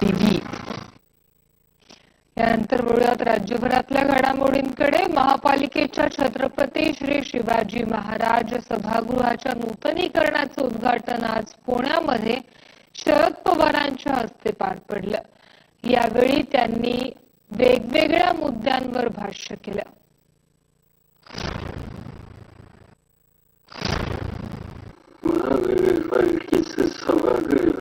TV यानंतर वळूयात राज्यभरातल्या घडामोडींकडे महापालिकेच्या छत्रपती श्री शिवाजी महाराज सभागृहाच्या नूतनीकरणाचं उद्घाटन आज पुण्यामध्ये शरद पवारांच्या हस्ते पार पडलं. यावेळी त्यांनी वेगवेगळ्या मुद्द्यांवर भाष्य केलं. महानगरपालिकेचं सभागृह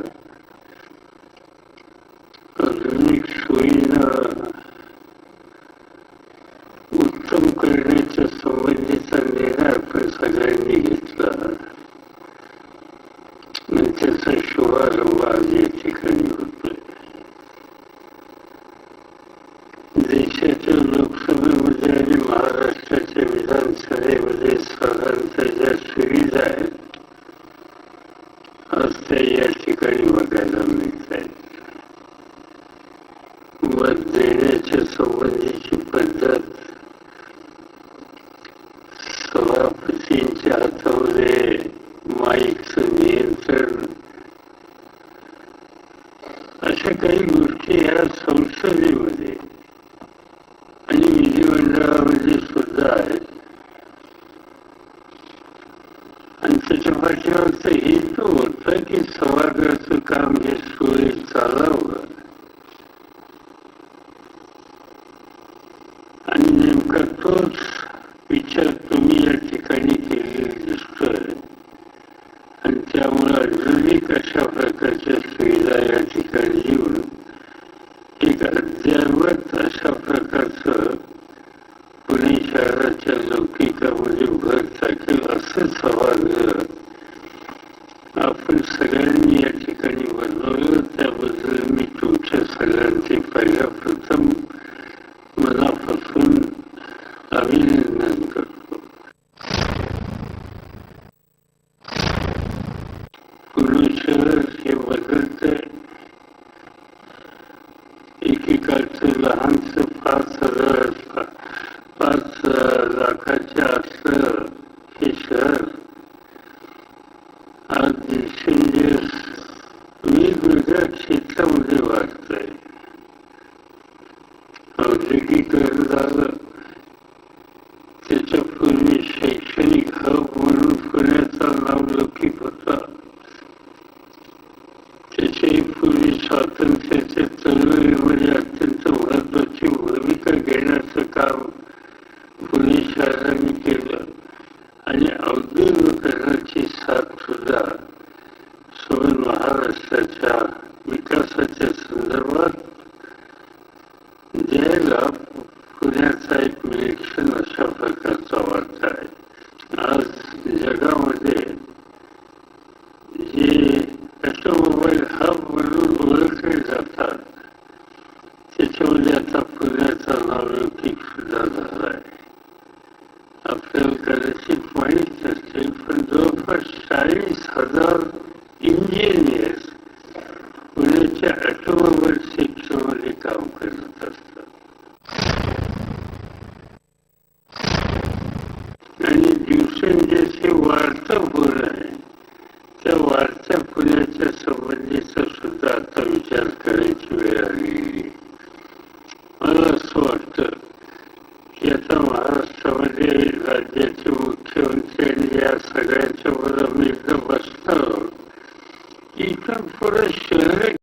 साधारणतः ज्या सुविधा आहेत आज त्या या ठिकाणी मत देण्याच्या संबंधीची पद्धत सभापतींच्या हातामध्ये माईकचं नियंत्रण अशा काही गोष्टी ह्या संसदेमध्ये आणि विधिमंडळामध्ये सुद्धा आहेत. आणि त्याच्या पाठीमागचा हेतू होता की सभागृहाचं काम हे सुरळीत चालावं आणि नेमका तोच विचार तुम्ही या ठिकाणी केलेला दिसतोय आणि त्यामुळे अजूनही कशा प्रकारच्या सुविधा या ठिकाणी येऊन एक अद्ययावत अशा प्रकारचं पुणे शहराच्या लौकिकामध्ये भर टाकेल असं सभागृह एकेकाळचं लहानचं पाच हजार पाच लाखाच्या असं हे शहर. आज दिवसेंदिवस वेगवेगळ्या क्षेत्रामध्ये वाढतंय. औद्योगिकरण झालं. त्याच्यापूर्वी शैक्षणिक हब म्हणून पुण्याचा नावलौकिक होता. त्याच्याही पूर्वी स्वातंत्र्य विकासाच्या संदर्भात द्यायला पुण्याचा एक निरीक्षण अशा प्रकारचा वाटत आहे आज जगामध्ये जे ऑटोमोबाईल हब म्हणून ओळखले जातात त्याच्यामध्ये आता पुण्याचा नावलौकिक सुद्धा झाला आहे आपल्याला कदाचित माहीत नसेल पण जो कठोर शिक्षेमध्ये काम करत असतात आणि दिवसेंदिवशी वाढता भर आहे. त्या वाढत्या पुण्याच्या संबंधीचा सुद्धा आता विचार करायची वेळ आली.